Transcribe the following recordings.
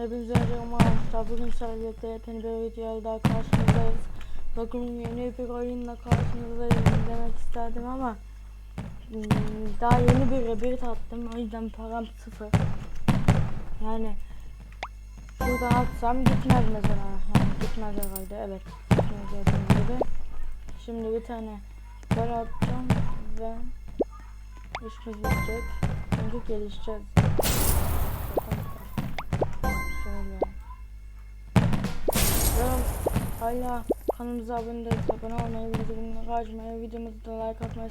Hepinize merhaba arkadaşlar. Bugün sizlerle yepyeni bir videoyla daha karşınızdayız. Bakın yeni bir oyunla karşınızdayım demek isterdim ama hmm, daha yeni bir rebirth attım. O yüzden param sıfır. Yani şuradan atsam gitmez mesela. Yani gitmez herhalde. Evet. Gibi. Şimdi bir tane gol atacağım ve işimiz bitecek. Çünkü gelişeceğiz. Hala kanalımıza abone değilseniz abone olmayı, bildirimleri açmayı, videomuzu da like atmayı,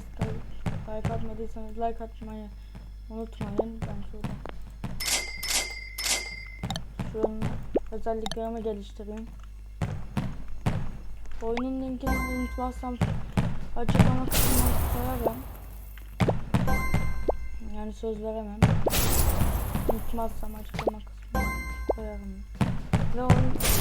like atmadıysanız like atmayı unutmayın. Ben şurada şunun özelliklerimi geliştireyim. Oyunun linkini unutmazsam açıklama kısmına koyarım. Yani söz veremem. Unutmazsam açıklama kısmına koyarım. Ve oyun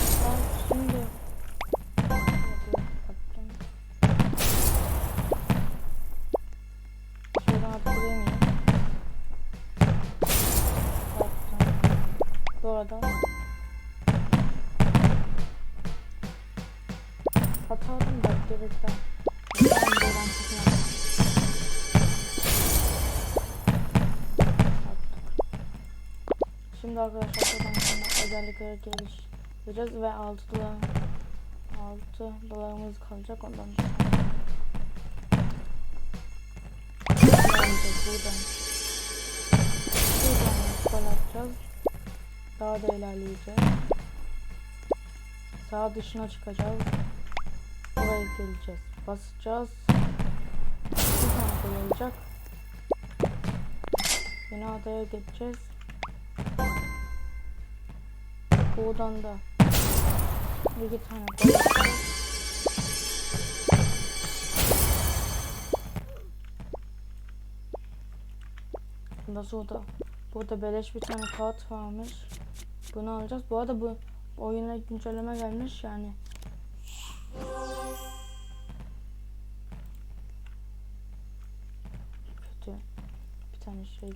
Bu arada Atardım da gerekten. Şimdi arkadaşlar buradan sonra özellikleri geliştireceğiz ve 6 dolar 6 dolarımız kalacak ondan. Buradan buradan. Gol atacağız. Daha da ilerleyeceğiz. Sağ dışına çıkacağız. Buraya geleceğiz. Basacağız. Bir olacak. Yine adaya geçeceğiz. Buradan da iki tane atacağız. Bundan sonra da burada beleş bir tane kağıt varmış. Bunu alacağız. Bu arada bu oyuna güncelleme gelmiş yani. Kötü. Bir tane şey.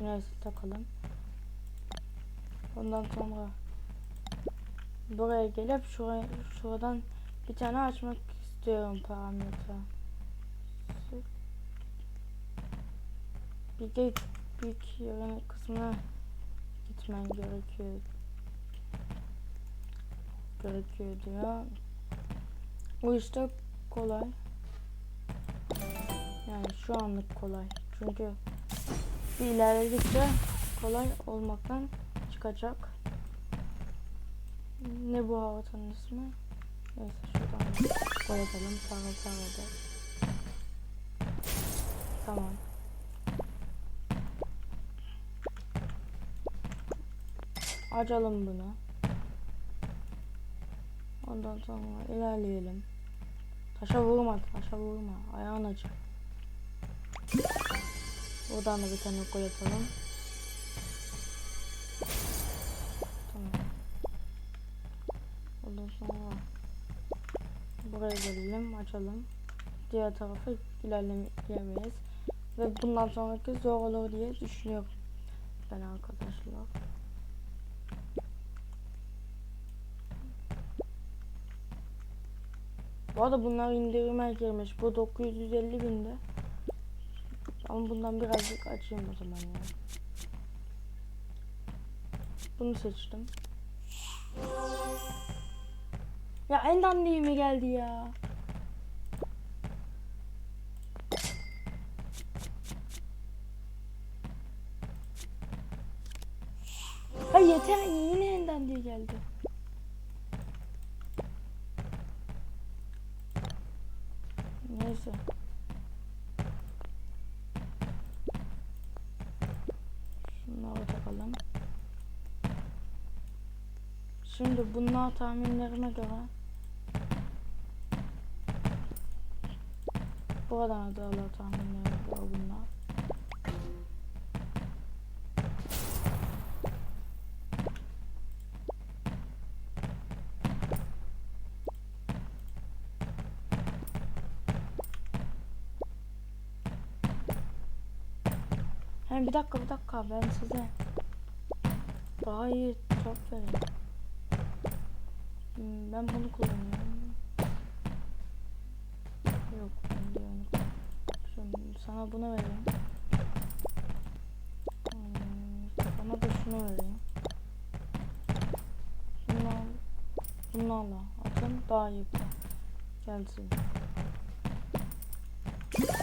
Neyse takalım. Ondan sonra buraya gelip şuraya, şuradan bir tane açmak istiyorum parametre. Bir de yerin kısmına gitmen gerekiyor. Gerekiyor diyor. Bu işte kolay. Yani şu anlık kolay. Çünkü bir ilerledikçe kolay olmaktan çıkacak. Ne bu haritanın ismi? Neyse şuradan koyalım. Para para da. Tamam. Açalım bunu. Ondan sonra ilerleyelim. Taşa vurma, taşa vurma. Ayağın acı. Buradan da bir tane gol yapalım. Tamam. Ondan sonra buraya gelelim, açalım. Diğer tarafa ilerleyemeyiz. Ve bundan sonraki zor olur diye düşünüyorum. Ben arkadaşlar. Bu arada bunlar indirime girmiş. Bu 950 binde. Ama bundan birazcık açayım o zaman ya. Bunu seçtim. Ya en dandiği mi geldi ya? Ha yeter yine en dandiği geldi. Neyse. Şunları takalım. Şimdi bunlar tahminlerime göre Buradan adalar tahminlerime göre bunlar. Hem bir dakika bir dakika ben size Daha iyi top verin. Hmm, ben bunu kullanıyorum. Yok ben diyorum. Şimdi sana bunu vereyim. Hmm, sana da şunu vereyim. Şunu al. Bunu. Atın daha iyi. Gelsin.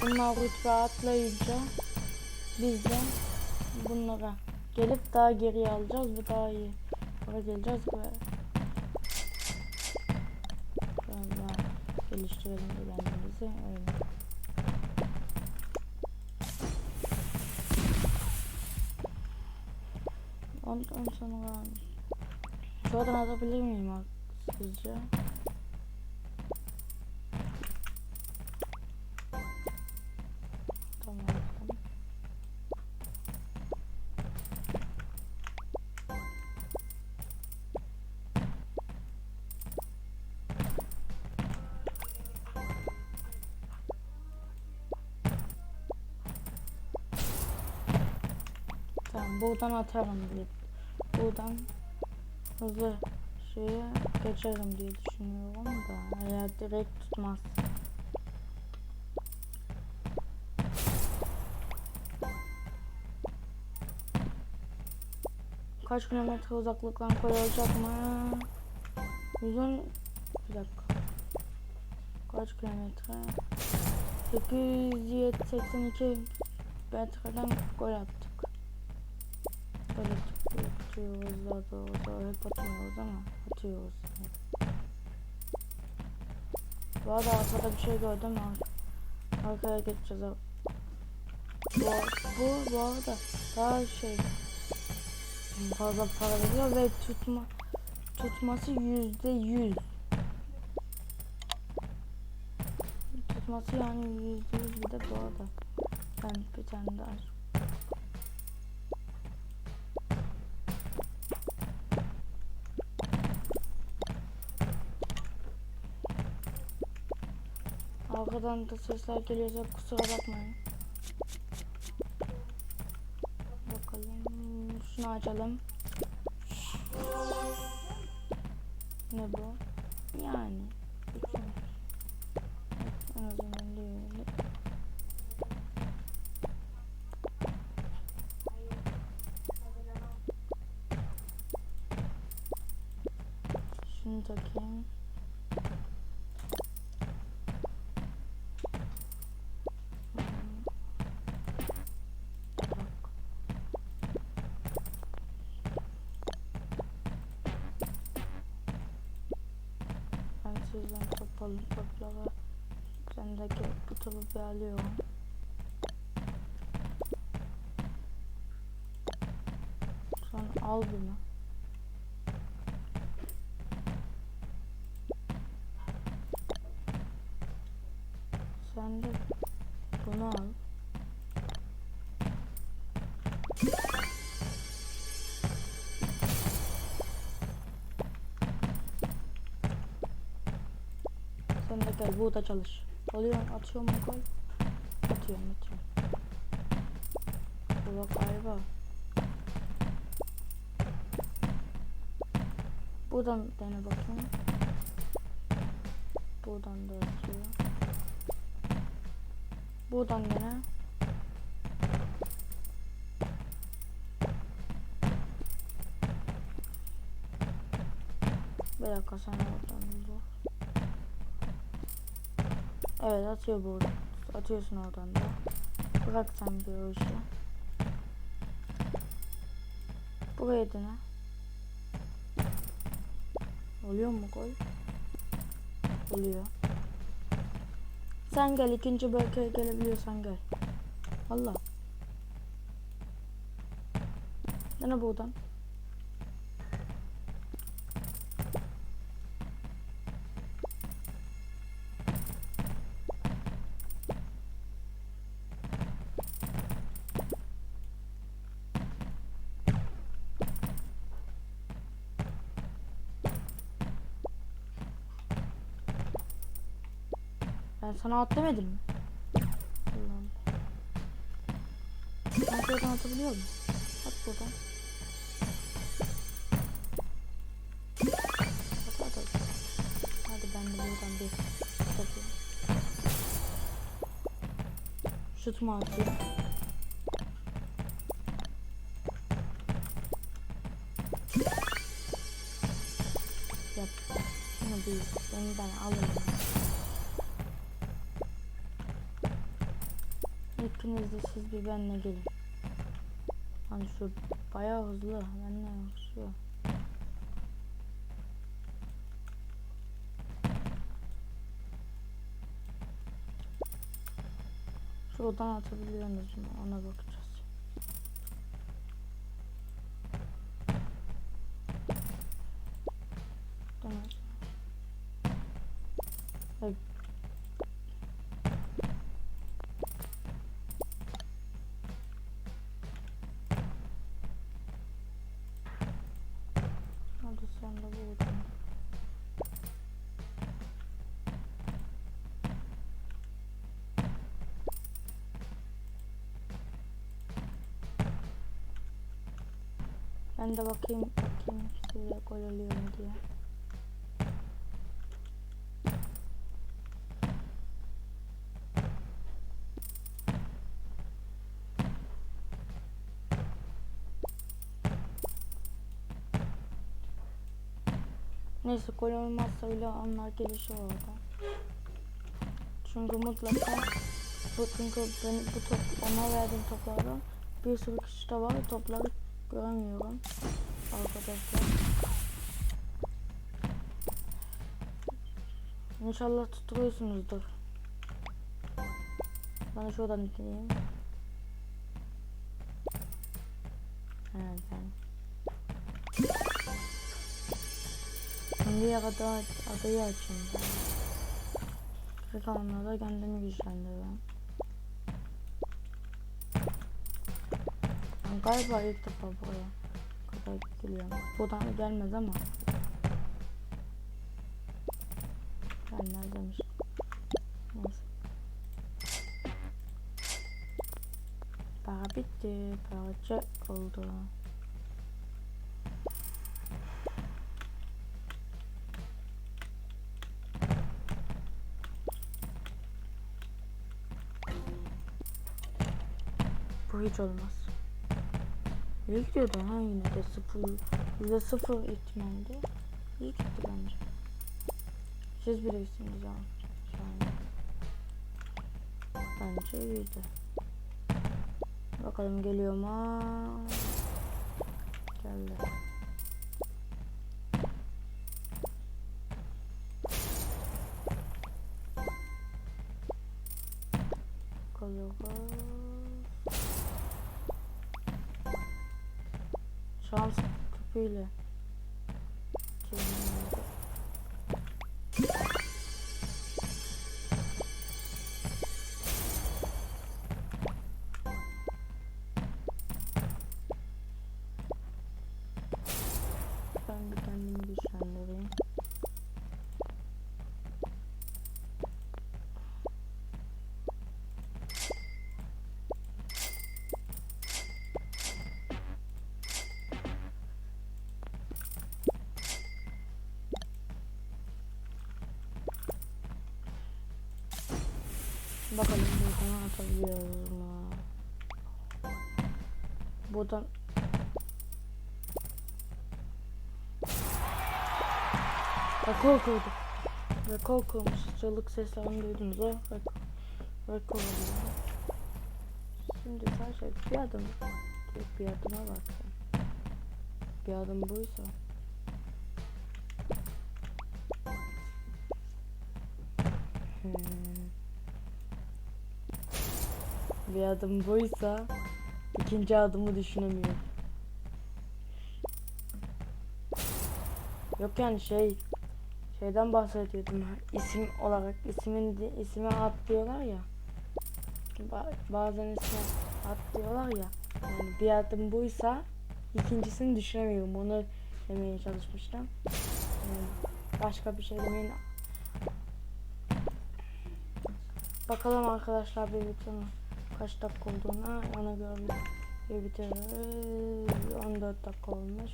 Bunlar rütbe atlayınca biz de bunlara gelip daha geriye alacağız. Bu daha iyi. Para geleceğiz ve biraz daha geliştirelim kendimizi. Öyle. Ondan sonra şuradan atabilir miyim sizce? Buradan atarım diye. Buradan hızlı şeye geçerim diye düşünüyorum da eğer direkt tutmaz. Kaç kilometre uzaklıktan koyulacak mı? 110 bir dakika. Kaç kilometre? 882 metreden gol attık. Böyle atıyoruz daha doğru hep atmıyoruz ama atıyoruz. Bu arada arkada bir şey gördüm mü? Arkaya geçeceğiz. Bu, bu, bu arada daha şey fazla para veriyor ve tutma tutması yüzde yüz. Tutması yani yüzde yüz bir de bu arada. Ben bir tane daha Arkadan da sesler geliyorsa kusura bakmayın. Bakalım şunu açalım. Ne bu? Yani. En azından değil. Şunu takayım. Topalı toplara sendeki bu topu bir alıyorum. Sonra al bunu. De gel burada çalış. Oluyor atıyor mu gol? Atıyorum atıyorum. Bu bak galiba. Buradan dene bakayım. Buradan da atıyor. Buradan dene. Bir dakika sen oradan Evet atıyor bu. Atıyorsun oradan da. Bırak sen bir o işi. Buraya dene. Oluyor mu gol? Oluyor. Sen gel ikinci bölgeye gelebiliyorsan gel. Allah. Dene buradan. Ben sana at demedim mi? Allah'ım. Ben şuradan atabiliyor muyum? At buradan. At at at. Hadi ben de buradan bir atayım. Şut mu atayım? Yap. Bunu bir. Bunu ben alırım. İkiniz de siz bir benimle gelin. Hani şu bayağı hızlı. Benimle yakışıyor. Şuradan atabiliyor musun? Ona bakacağız. Tamam. Ay. Ben de bakayım bakayım size gol oluyor mu diye. Neyse gol olmazsa bile onlar gelişir orada. Çünkü mutlaka bu çünkü ben bu top ona verdiğim toplardan bir sürü kişi de var topları göremiyorum arkadaşlar. İnşallah tutturuyorsunuzdur. Ben şuradan deneyeyim. Evet. Şimdiye kadar adayı açayım ben. Geri kalanlarda kendimi güçlendiriyorum. Galiba ilk defa buraya kadar geliyorum. Buradan gelmez ama. Ben neredeymiş? Neyse. Para bitti. Para oldu. Bu hiç olmaz. İyi gidiyordu ha yine de sıfır. Yüzde sıfır ihtimalde. İyi gitti bence. Siz bilirsiniz. Şu an. Bence iyiydi. Bakalım geliyor mu? Geldi. Tüpüyle. Bakalım buradan atabiliyoruz mu? Buradan Rekor kırdı. Rekor kırmış. Çığlık seslerini duydunuz o. Rekor, rekor oluyor. Şimdi sadece bir adım. Bir adıma bak sen. Bir adım buysa. Hmm. Bir adım buysa ikinci adımı düşünemiyorum. Yok yani şey şeyden bahsediyordum isim olarak ismin di- isme at diyorlar ya. Ba- bazen isme at diyorlar ya. Yani bir adım buysa ikincisini düşünemiyorum. Onu demeye çalışmıştım. Yani başka bir şey demeyin. Bakalım arkadaşlar bir bitirin kaç dakika olduğuna ona göre bitiririz. 14 dakika olmuş.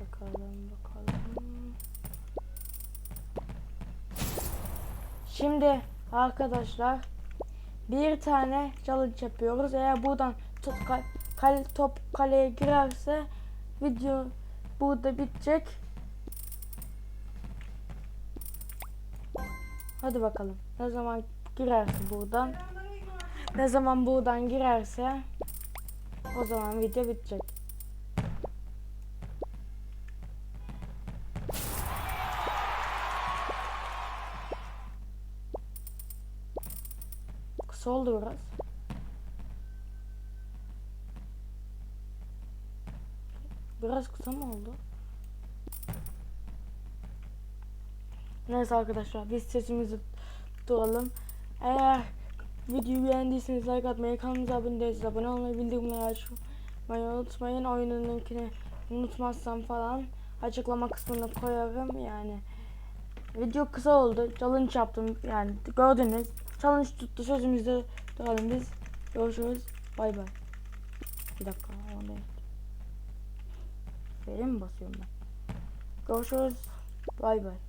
Bakalım bakalım. Şimdi arkadaşlar bir tane challenge yapıyoruz. Eğer buradan top, kal, top kaleye girerse video burada bitecek. Hadi bakalım. Ne zaman girerse buradan. Ne zaman buradan girerse o zaman video bitecek. Kısa oldu biraz. Biraz kısa mı oldu? Neyse arkadaşlar biz sesimizi duralım. Eğer videoyu beğendiyseniz like atmayı, kanalımıza abone değilseniz abone olmayı, bildirimleri açmayı unutmayın. Oyunun linkini unutmazsam falan açıklama kısmına koyarım yani. Video kısa oldu. Challenge yaptım yani gördünüz. Challenge tuttu sözümüzde duralım biz. Görüşürüz. Bay bay. Bir dakika. o ne? F'ye mi basıyorum ben? Görüşürüz. Bay bay.